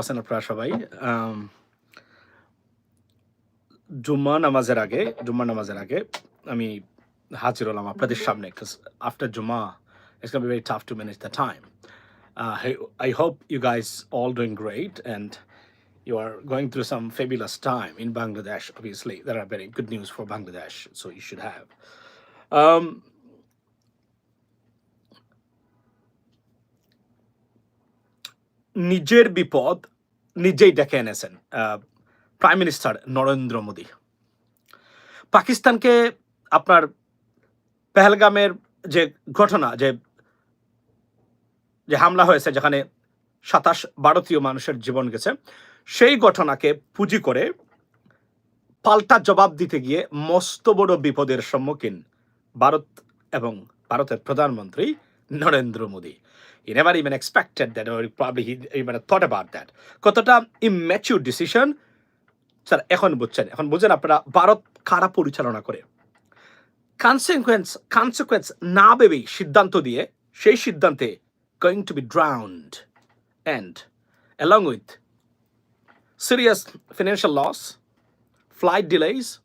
আছেন আপনারা সবাই আম, জুম্মা নামাজের আগে জুম্মা নামাজের আগে আমি হাজির হলাম আপনাদের সামনে after Jumma it's going to be very tough to manage the time. Uh, I, I hope you guys all doing great and you are going through some fabulous time in Bangladesh. Obviously, there are very good news for Bangladesh, so you should have. Um, নিজের বিপদ নিজেই ডেকে এনেছেন prime minister Narendra Modi. পাকিস্তানকে আপনার পেহেলগামের যে ঘটনা, যে যে হামলা হয়েছে, যেখানে সাতাশ ভারতীয় মানুষের জীবন গেছে, সেই ঘটনাকে পুঁজি করে পাল্টা জবাব দিতে গিয়ে মস্ত বড় বিপদের সম্মুখীন ভারত এবং ভারতের প্রধানমন্ত্রী Narendra Modi. he never even expected that or probably he even thought about that কতটা ইম্যাচিউর ডিসিশন স্যার এখন বুঝছেন এখন বুঝছেন আপনারা ভারত কারা পরিচালনা করে কনসিকুয়েন্স কনসিকুয়েন্স না ভেবেই সিদ্ধান্ত দিয়ে সেই সিদ্ধান্তে going to be drowned and along with serious financial loss flight delays,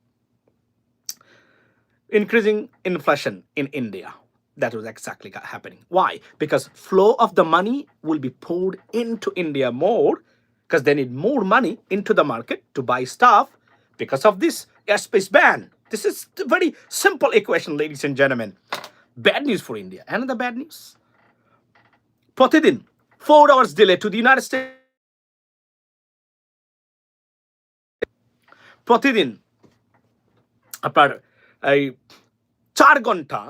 increasing inflation in India. That was exactly ca- happening. Why? Because flow of the money will be poured into India more because they need more money into the market to buy stuff because of this airspace ban. This is a very simple equation, ladies and gentlemen. Bad news for India. Another bad news. Pratidin, four hours delay to the United States. প্রতিদিন আপনার এই চার ঘন্টা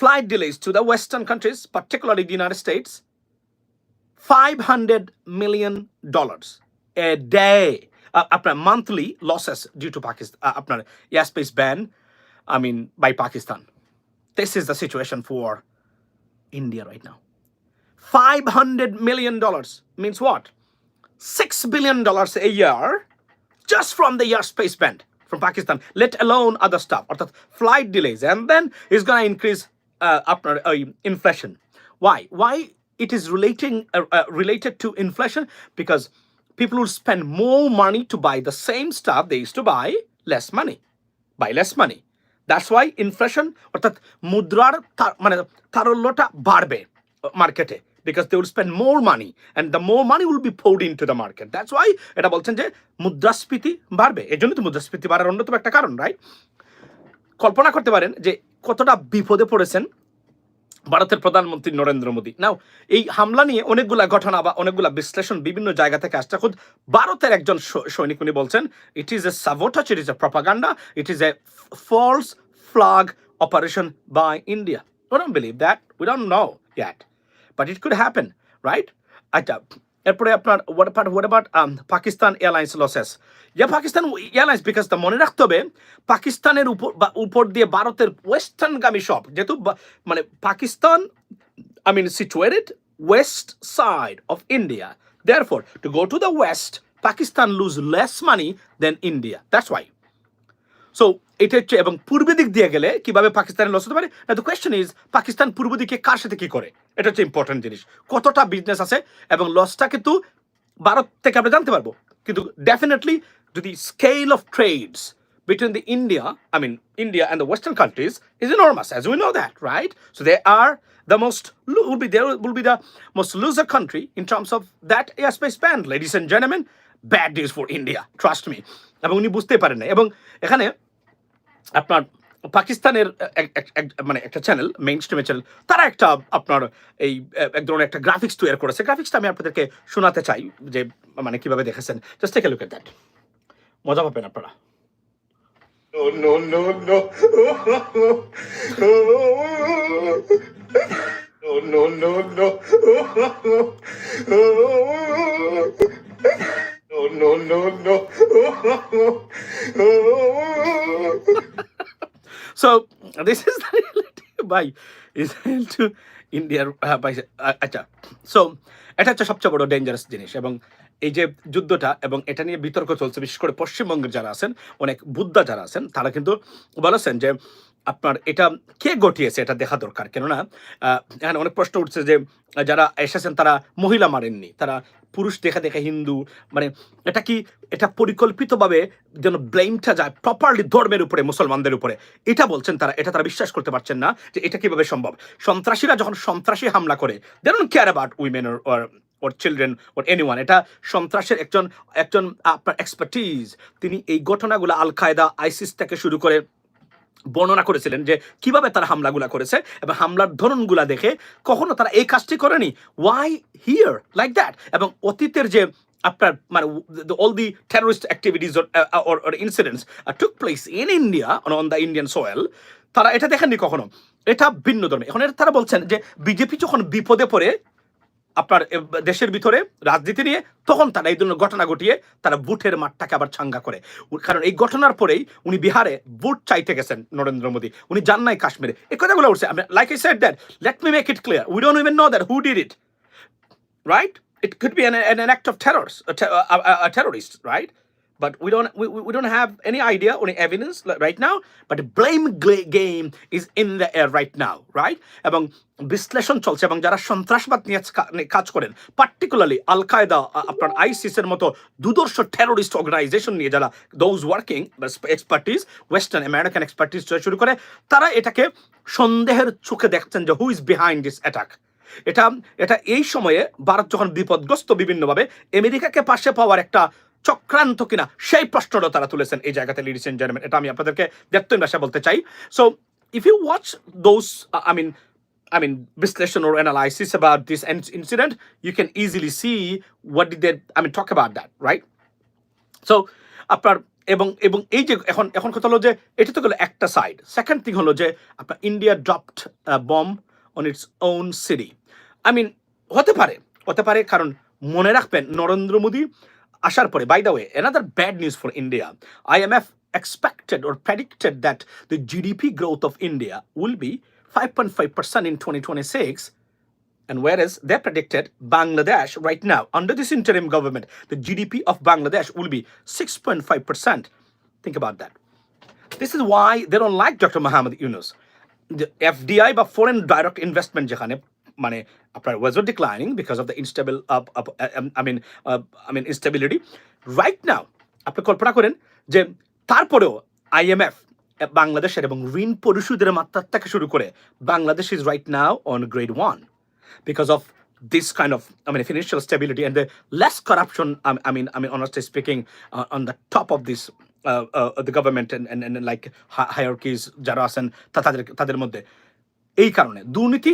flight delays to the western countries particularly the United States five hundred million dollars a day আপনার monthly losses due to Pakistan আপনার air space ban I mean by Pakistan this is the situation for India right now five hundred million dollars means what six billion dollars a year just from the airspace band from Pakistan, let alone other stuff, or the flight delays, and then it's going to increase uh, after uh, inflation. Why? Why it is relating uh, uh, related to inflation? Because people will spend more money to buy the same stuff they used to buy less money, buy less money. That's why inflation অর্থাৎ মুদ্রার তা- মানে তারল্যটা বাড়বে মার্কেটে because they will spend more money and the more money will be poured into the market. That's why এটা বলছেন যে মুদ্রাস্ফীতি বাড়বে এই জন্য তো মুদ্রাস্ফীতি বাড়ার অন্যতম একটা কারণ রাইট কল্পনা করতে পারেন যে কতটা বিপদে পড়েছেন ভারতের প্রধানমন্ত্রী নরেন্দ্র মোদী নাও এই হামলা নিয়ে অনেকগুলা ঘটনা বা অনেকগুলা বিশ্লেষণ বিভিন্ন জায়গা থেকে আসছে খুদ ভারতের একজন সৈনিক উনি বলছেন it is a sabotage it is a propaganda it is a false flag operation by India We don't believe that. We don't know yet. But it could happen, right? আচ্ছা এরপরে আপনার what about what about um, Pakistan airlines losses yeah Pakistan airlines because তা মনে রাখতে হবে পাকিস্তানের উপর বা উপর দিয়ে ভারতের ওয়েস্টার্নগামী সব যেহেতু বা- মানে Pakistan I mean situated west side of India. Therefore, to go to the west, Pakistan lose less money than India. That's why. so এটা হচ্ছে এবং পূর্ব দিক দিয়ে গেলে কীভাবে পাকিস্তানের লস হতে পারে? না দ্য কোয়েশ্চেন ইজ পাকিস্তান পূর্ব দিকে কার সাথে কী করে? এটা হচ্ছে ইম্পর্টেন্ট জিনিস। কতটা বিজনেস আছে এবং লসটা কিন্তু ভারত থেকে আমরা জানতে পারব। কিন্তু ডেফিনেটলি যদি scale of trades between the India I mean India and the western countries is enormous as we know that right so they are the most will be there will be the most lose a country in terms of that as space ban ladies and জেনামেন bad news for India trust me এবং উনি বুঝতে পারেন না এবং এখানে আপনার পাকিস্তানের মানে একটা চ্যানেল মেইন স্ট্রিমের চ্যানেল তারা একটা আপনার এই এক ধরনের একটা গ্রাফিক্স তৈরি করেছে গ্রাফিক্সটা আমি আপনাদেরকে শোনাতে চাই যে মানে কীভাবে দেখেছেন just take look at that মজা পাবেন আপনারা No, no, no, no. No, no, no, no. No, no, no, no. So this is the reality by Israel to ইন্ডিয়ার by আচ্ছা সো এটা হচ্ছে সবচেয়ে বড় ডেঞ্জারাস জিনিস এবং এই যে যুদ্ধটা এবং এটা নিয়ে বিতর্ক চলছে বিশেষ করে পশ্চিমবঙ্গের যারা আছেন অনেক বুদ্ধা যারা আছেন তারা কিন্তু বলেছেন যে আপনার এটা কে ঘটিয়েছে এটা দেখা দরকার। কেননা এখানে অনেক প্রশ্ন উঠছে যে, যারা এসেছেন তারা মহিলা মারেননি, তারা পুরুষ দেখা দেখে হিন্দু মানে এটা কি, এটা পরিকল্পিতভাবে যেন ব্লেমটা যায় প্রপারলি ধর্মের উপরে, মুসলমানদের উপরে। এটা বলছেন তারা, এটা তারা বিশ্বাস করতে পারছেন না যে এটা কীভাবে সম্ভব। সন্ত্রাসীরা যখন সন্ত্রাসী হামলা করে they don't care about women or or children or anyone এটা সন্ত্রাসের একজন একজন আপনার এক্সপার্টিজ তিনি এই ঘটনাগুলো আল কায়দা আইসিস থেকে শুরু করে বর্ণনা করেছিলেন যে কীভাবে তারা হামলাগুলা করেছে এবং হামলার ধরনগুলা দেখে কখনো তারা এই কাজটি করেনি। ওয়াই হিয়ার লাইক দ্যাট এবং অতীতের যে আপনার মানে all the terrorist activities incidents took place in India on the Indian soil তারা এটা দেখেননি কখনো? এটা ভিন্ন ধর্মে এখন এটা তারা বলছেন যে বিজেপি যখন বিপদে পড়ে আপনার দেশের ভিতরে রাজনীতি নিয়ে তখন তারা এই ধরনের ঘটনা ঘটিয়ে তারা বুথের মাঠটাকে আবার ছাঙ্গা করে। কারণ এই ঘটনার পরেই উনি বিহারে বুট চাইতে গেছেন নরেন্দ্র মোদী। উনি যান নাই কাশ্মীরে। এই কথাগুলো উঠছে। Like I said that let me make it clear we don't even know that who did it right it could be an an act of terrors, a, But we don't we, we don't have any idea or any evidence right now. But the blame game is in the air right now, right? এবং বিশ্লেষণ চলছে এবং যারা সন্ত্রাসবাদ নিয়ে কাজ করেন particularly আল কায়দা আপনার আইসিসের মতো দুদর্শ টেরোরিস্ট অর্গানাইজেশন নিয়ে যারা those working expertise western American expertise শুরু করে তারা এটাকে সন্দেহের চোখে দেখছেন যে who is behind this attack এটা এটা এই সময়ে ভারত যখন বিপদগ্রস্ত বিভিন্নভাবে আমেরিকাকে পাশে পাওয়ার একটা চক্রান্ত কিনা সেই প্রশ্নটা তারা তুলেছেন এই জায়গাতে লিডিস এন্ড জেন্টলম্যান এটা আমি আপনাদেরকে দেখতেন ভাষা বলতে চাই। So if you watch those I mean I mean, বিশ্লেষণ analysis about this in- incident, you can easily see what did they, I mean, talk about that, right? So আপনার এবং এবং এই যে এখন এখন কথা হলো যে এটা তো গেলো একটা সাইড সেকেন্ড থিং হলো যে আপনার India dropped bomb on its own city I mean হতে পারে হতে পারে কারণ মনে রাখবেন নরেন্দ্র মোদী আসার পরে by the way another bad news for India IMF expected or predicted that the GDP growth of India will be 5.5% in 2026 and whereas they predicted Bangladesh right now, under this interim government, the GDP of Bangladesh will be 6.5%. Think about that. This is why they don't like Dr. Muhammad Yunus. The FDI বা foreign direct investment যেখানে মানে আপনার was of declining because of the instable up I mean I mean instability right now আপনি কল্পনা করেন যে তারপরেও IMF বাংলাদেশের এবং ঋণ পরিশোধের মাত্রার থেকে শুরু করে Bangladesh is right now on grade one because of this kind of I mean financial stability and the less corruption I mean I mean honest speaking on the top of this the government like higher keys যারা আছেন তাদের তাদের মধ্যে। এই কারণে দুর্নীতি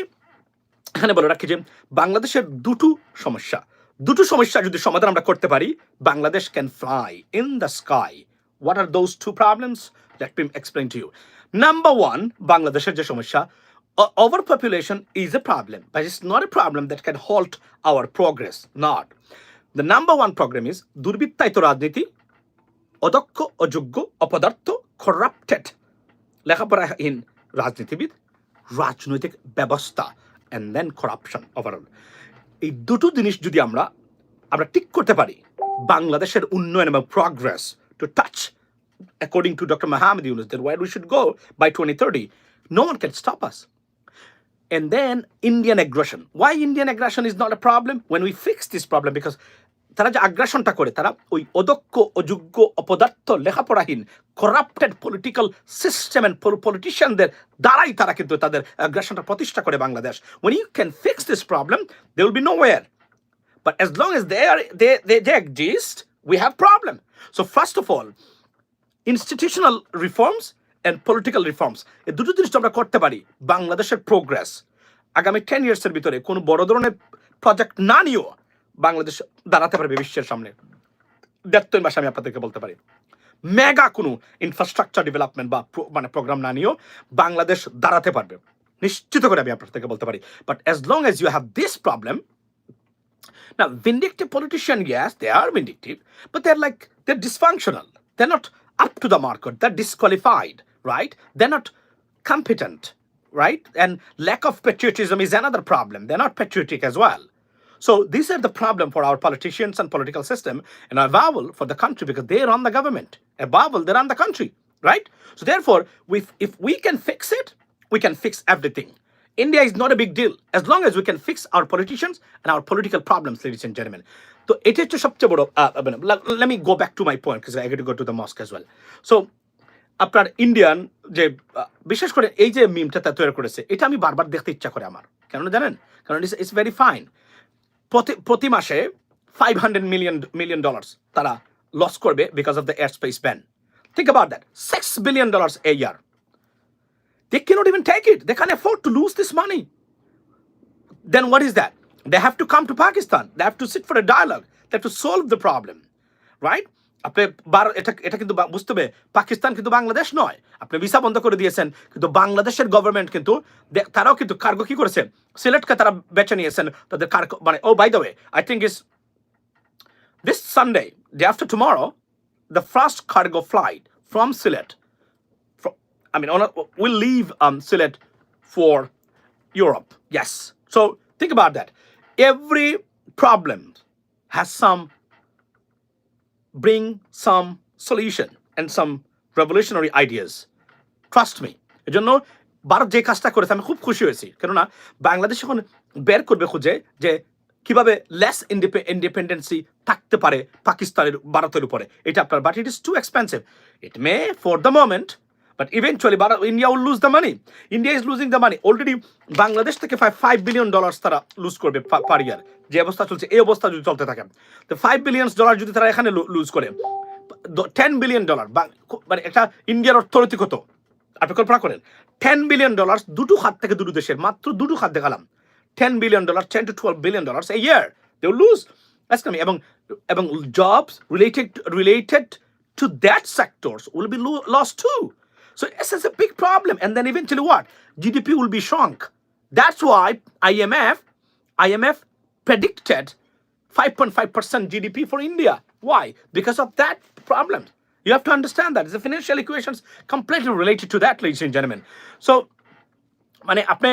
এখানে বলে রাখি যে বাংলাদেশের দুটো সমস্যা। দুটো সমস্যা যদি সমাধান আমরা করতে পারি, Bangladesh can fly in the sky what are those two problems let me explain to you number one বাংলাদেশের যে সমস্যা over population is a problem but it's not a problem that can halt our progress not the number one problem is দুর্বৃত্তায়িত রাজনীতি, অদক্ষ অযোগ্য অপদার্থ corrupted লেখাপড়াহীন রাজনীতিবিদ, রাজনৈতিক ব্যবস্থা। অ্যান্ড দেন করাপশন ওভারঅল এই দুটো জিনিস যদি আমরা আমরা ঠিক করতে পারি বাংলাদেশের উন্নয়ন এবং progress to touch according to Dr. Mohammed Yunus, that where we should go by 2030, no one can stop us. And then Indian aggression. Why Indian aggression is not a problem? When we fix this problem, because তারা যে আগ্রাসনটা করে তারা ওই অদক্ষ অযোগ্য অপদার্থ লেখাপড়াহীন corrupted political system and পলিটিশিয়ানদের দ্বারাই তারা কিন্তু তাদের আগ্রাসনটা প্রতিষ্ঠা করে Bangladesh. When you can fix this problem there will be nowhere. But as long as they are they, they, they exist we have problem. So first of all institutional reforms and political reforms এই দুটো জিনিস আমরা করতে পারি বাংলাদেশের progress আগামী ten ইয়ার্সের ভিতরে কোনো বড় ধরনের প্রজেক্ট না নিয়েও বাংলাদেশ দাঁড়াতে পারবে বিশ্বের সামনে। দেখতেন বাসা আমি আপনাদেরকে বলতে পারি। মেগা কোনো ইনফ্রাস্ট্রাকচার ডেভেলপমেন্ট বা মানে প্রোগ্রাম না নিয়েও বাংলাদেশ দাঁড়াতে পারবে। নিশ্চিত করে আমি আপনাদেরকে বলতে পারি। But as long as you have this problem না vindictive politician guys they are vindictive but they are like they dysfunctional they not up to the market the disqualified right they not competent right and lack of patriotism is another problem they not patriotic as well So these are the problem for our politicians and political system, and a vowel for the country because they run the government. A vowel, they run the country. right? So therefore, if if we can fix it, we can fix everything. India is not a big deal as long as we can fix our politicians and our political problems, ladies and gentlemen. তো এটা হচ্ছে সবচেয়ে বড় let me go back to my point cause I get go to the mosque as well so আপনার Indian যে আহ, বিশেষ করে এই যে মিমটা তা তৈরি করেছে এটা আমি বারবার দেখতে ইচ্ছা করে আমার কেন জানেন কারণ ইটস ইটস ভেরি ফাইন প্রতি প্রতি মাসে five hundred million million dollars তারা লস করবে because of the air space ban think about that six billion dollars a year They cannot even take it. They can't afford to lose this money. Then what is that? They have to come to Pakistan. They have to sit for a dialogue. They have to solve the problem. Right? আপনি বার এটা এটা কিন্তু বুঝতে হবে পাকিস্তান কিন্তু বাংলাদেশ নয় আপনি visa বন্ধ করে দিয়েছেন কিন্তু বাংলাদেশের গভর্নমেন্ট কিন্তু তারাও কিন্তু কার্গো কি করেছে সিলেটকে তারা বেছে নিয়েছেন তাদের কার্গো মানে ও by the way I think is this Sunday, day after tomorrow, the first cargo flight from Sylhet, I mean, on a, will leave um, Sylhet for Europe. Yes. So think about that. Every problem has some bring some solution and some revolutionary ideas. Trust me এজন্য ভারত যে কাজটা করেছে, আমি খুব খুশি হয়েছি। কেননা বাংলাদেশ এখন বের করবে খুঁজে যে কীভাবে লেস ইন্ডিপেন্ডেন্সি থাকতে পারে পাকিস্তানের, ভারতের উপরে। এটা আপনার but it is too expensive it may for the moment but eventually India will lose the money India is losing the money already Bangladesh থেকে ফাইভ বিলিয়ন ডলার্স তারা লুজ করবে পার ইয়ার যে অবস্থা চলছে, এই অবস্থা যদি চলতে থাকে তো ফাইভ বিলিয়ন ডলার যদি তারা এখানে লুজ করে টেন বিলিয়ন ডলার মানে একটা ইন্ডিয়ার অর্থনৈতিক কত? আপনি কল্পনা করেন টেন বিলিয়ন ডলার দুটো খাত থেকে দুটো দেশের, মাত্র দুটো খাত দেখালাম ten billion dollar ten to twelve billion dollar a year they lose এবং এবং jobs related related to that sectors will be lo- lost too. So this is a big problem. And then eventually what? GDP will be shrunk. That's why IMF, IMF predicted 5.5% GDP for India. Why? Because of that problem. You have to understand that. The financial equations completely related to that, ladies and gentlemen. So, মানে আপনি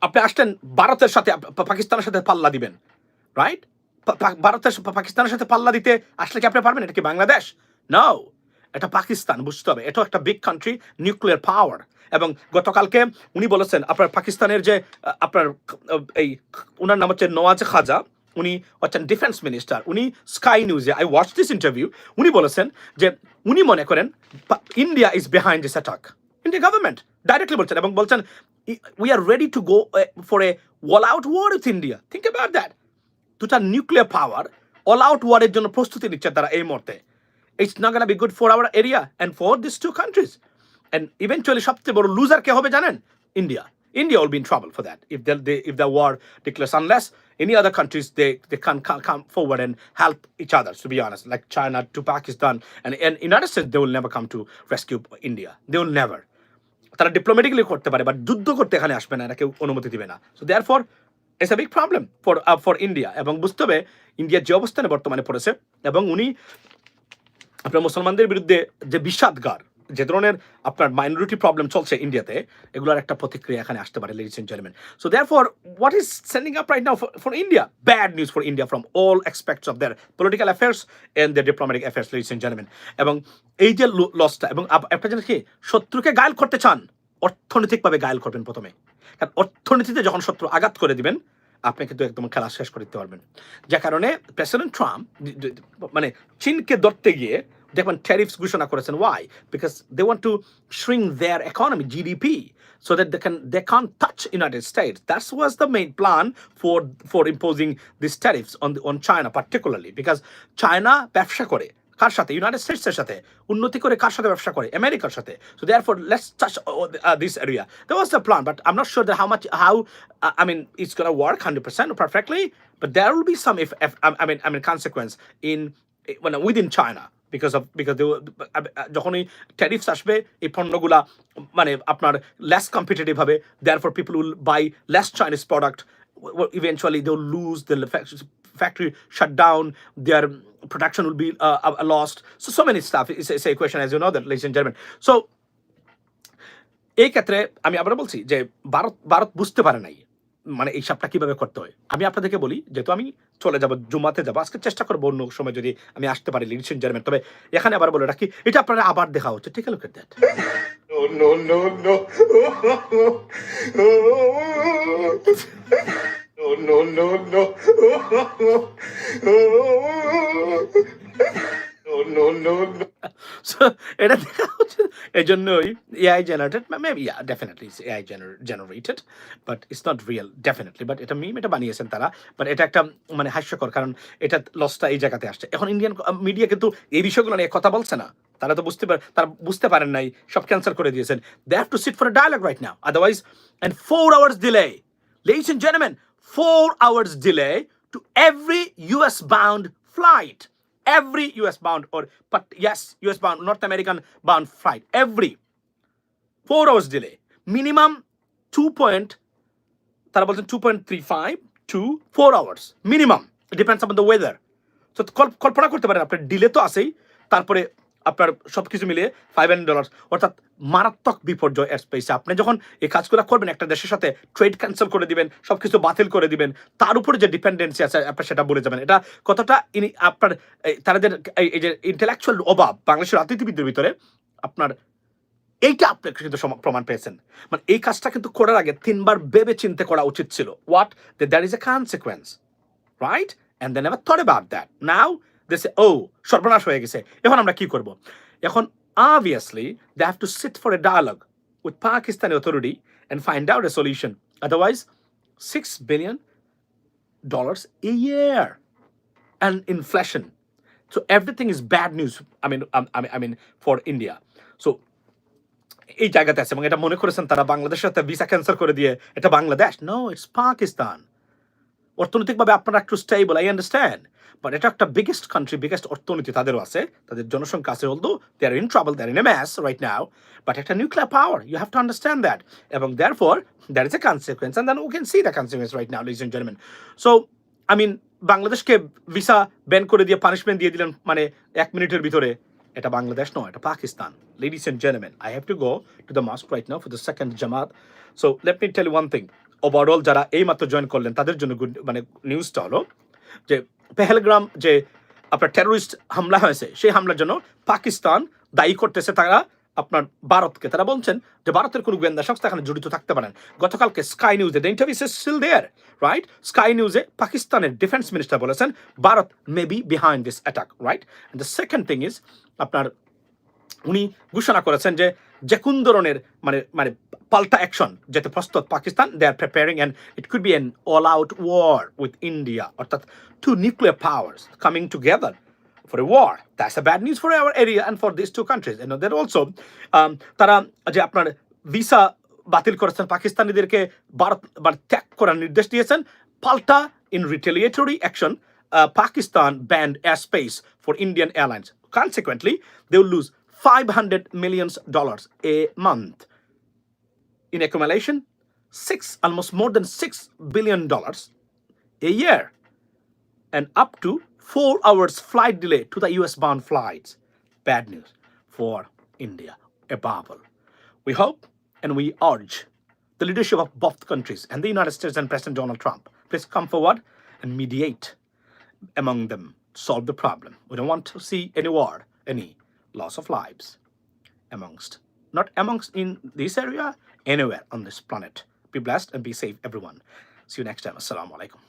আপনি আসছেন ভারতের সাথে up- পা- পাকিস্তানের সাথে পাল্লা দিবেন রাইট ভারতের সা- পাকিস্তানের সাথে পাল্লা দিতে আসলে কি আপনি পারবেন এটা কি বাংলাদেশ নো এটা পাকিস্তান, বুঝতে হবে। এটা একটা বিগ কান্ট্রি নিউক্লিয়ার পাওয়ার এবং গতকালকে উনি বলেছেন, আপনার পাকিস্তানের যে আপনার এই ওনার নাম হচ্ছে নওয়াজ খাজা। উনি হচ্ছেন ডিফেন্স মিনিস্টার উনি স্কাই নিউজে আই ওয়াচ দিস ইন্টারভিউ উনি বলেছেন যে, উনি মনে করেন India is behind this attack India government directly বলছেন এবং বলছেন we are ready to go for a all out war with India think about that দুটা নিউক্লিয়ার পাওয়ার অল আউট ওয়ারের জন্য প্রস্তুতি নিচ্ছে তারা এই মুহূর্তে। It's not gonna be good for our area and for this two countries and eventually সবচেয়ে বড় লুজার কে হবে জানেন? India India will be in trouble for that if they if the war declares unless any other countries they they can come, forward and help each other to be honest. Like china to pakistan and, and united states they will never come to rescue india. They will never. তারা diplomatically করতে পারে but যুদ্ধ করতে এখানে আসবে না এরা কেউ অনুমতি দিবে না। So therefore it's a big problem for for India এবং বুঝতে হবে ইন্ডিয়ার যে অবস্থানে বর্তমানে পড়েছে এবং উনি আপনার মুসলমানদের বিরুদ্ধে যে বিষাদগার, যে ধরনের আপনার মাইনরিটি প্রবলেম চলছে ইন্ডিয়াতে এগুলোর একটা প্রতিক্রিয়া এখানে আসতে পারে ladies and gentleman so therefore what is sending up right now for India bad news for India from all expects of their political affairs and their diplomatic affairs ladies and gentleman এবং এই যে লসটা এবং একটা জিনিস কি? শত্রুকে Gael করতে চান, অর্থনৈতিকভাবে গায়েল করবেন প্রথমে। কারণ অর্থনীতিতে যখন শত্রু আঘাত করে দিবেন আপনাকে কিন্তু একদম খেলা শেষ করতে পারবেন। যার কারণে প্রেসিডেন্ট ট্রাম্প মানে চীনকে ধরতে গিয়ে দেখবেন ট্যারিফস ঘোষণা করেছেন। Why because they want to shrink their economy GDP so that they can they can touch United States that's was the main plan for for imposing this tariffs on on China particularly because China ব্যবসা করে কার সাথে? United স্টেটসের সাথে। উন্নতি করে কার সাথে ব্যবসা করে? আমেরিকার সাথে। So therefore let's touch this area that was the plan but um not sure that how much how I mean it's gonna work hundred percent perfectly but there will be some if I mean I mean consequence in মানে within China because of because যখনই tariffs আসবে, এই পণ্যগুলা মানে আপনার less competitive হবে therefore people will buy less Chinese product eventually they'll lose the fac- factory shut down their production will be uh, uh, lost so so many stuff it's, it's a equation as you know that ladies and gentlemen so এই ক্ষেত্রে আমি আবার বলছি যে ভারত ভারত বুঝতে পারে নাই মানে এই হিসাবটা কীভাবে করতে হয়? আমি আপনাদেরকে বলি যেহেতু আমি চলে যাব জুমাতে যাব আজকে চেষ্টা করব অন্য সময় যদি আমি আসতে পারি লিডসিন জার্মেন তবে এখানে আবার বলে রাখি এটা আপনারা আবার দেখা হচ্ছে। ঠিক আছে that No, no, no, no. এই জন্যই এটা একটা মানে হাস্যকর মিডিয়া কিন্তু এই বিষয়গুলো নিয়ে কথা বলছে না। তারা তো বুঝতে পারে তারা বুঝতে পারেন নাই সব ক্যান্সেল করে দিয়েছেন। They have to sit for dialogue right now otherwise and four hours delay gentlemen, four hours delay to every US bound flight. Every US bound, or but yes, US bound, North American bound flight. Every four hours delay. Minimum two point, তারা বলছেন two point three five two four hours minimum depends on the weather তো কল্পনা করতে পারেন আপনার delay তো আসেই তারপরে আপনার সব কিছু মিলিয়ে ফাইভ ডলার অর্থাৎ মারাত্মক বিপর্যয় স্পেসে আপনি যখন এই কাজগুলো করবেন, একটা দেশের সাথে ট্রেড ক্যান্সেল করে দিবেন সব কিছু বাতিল করে দিবেন, তার উপরে যে ডিপেন্ডেন্সি আছে আপনার সেটা বলে যাবেন। এটা কতটা ইনি আপনার তাদের এই- যে ইন্টেলেকচুয়াল অভাব বাংলাদেশের রাজনীতিবিদদের ভিতরে, আপনার এইটা আপনি কিন্তু প্রমাণ পেয়েছেন। মানে এই কাজটা কিন্তু করার আগে তিনবার ভেবে চিন্তে করা উচিত ছিল। What there is a consequence right and then ever thought about that now they oh oh, সর্বনাশ হয়ে গেছে এখন আমরা কি করব এখন obviously they have to sit for a dialogue with Pakistani authority and find out a solution otherwise 6 billion dollars a year and inflation so everything is bad news i mean um, I mean, I mean for india so এই জায়গাতে আছে এবং এটা মনে করেছেন তারা বাংলাদেশের সাথে ভিসা ক্যান্সেল করে দিয়ে এটা বাংলাদেশ নো ইটস পাকিস্তান অর্থনৈতিকভাবে আপনারা একটু স্টেবল আই আন্ডারস্ট্যান্ড বাট এটা একটা বিগেস্ট কান্ট্রি বিগেস্ট অর্থনীতি তাদেরও আছে। তাদের জনসংখ্যা আছে although they are in travel they are in a mass right now but একটা nuclear power you have to understand that এবং therefore there is a consequence and then we can see the consequence right now ladies gentleman so I mean বাংলাদেশকে visa ban করে দিয়ে punishment দিয়ে দিলেন মানে এক মিনিটের ভিতরে। এটা বাংলাদেশ নয়, এটা Pakistan ladies and gentleman I have to go to the mosque right now for the second jamaat so let me tell one thing overall যারা এইমাত্র জয়েন করলেন, তাদের জন্য গুড মানে নিউজটা হলো যে পেহেলগ্রাম যে আপনার টেরোরিস্ট হামলা হয়েছে, সেই হামলার জন্য পাকিস্তান দায়ী করতেছে তারা আপনার ভারতকে। তারা বলছেন যে ভারতের কোনো গোয়েন্দা সংস্থা এখানে জড়িত থাকতে পারেন গতকালকে স্কাই নিউজে the interview is still there right sky নিউজে পাকিস্তানের ডিফেন্স মিনিস্টার বলেছেন, Bharat may be behind this attack right the second thing is আপনার উনি ঘোষণা করেছেন যে যে কোন ধরনের মানে মানে পাল্টা অ্যাকশন যেতে প্রস্তুত Pakistan they are preparing and it could be an all out war with India অর্থাৎ two nuclear powers coming together for a war. That's a bad news for our area and for these two countries. And they're also um, তারা যে আপনার visa বাতিল করেছেন পাকিস্তানিদেরকে ভারত মানে ত্যাগ করার নির্দেশ দিয়েছেন পাল্টা in retaliatory action Pakistan banned airspace for Indian airlines. Consequently, they will lose 500 million dollars a month. In accumulation, six almost more than six billion dollars a year and up to four hours flight delay to the US bound flights. Bad news for India, a bubble. We hope and we urge the leadership of both countries and the United States and President Donald Trump, please come forward and mediate among them, solve the problem. We don't want to see any war, any loss of lives amongst, not amongst in this area, anywhere on this planet. Be blessed and be safe, everyone. See you next time. Assalamu alaikum.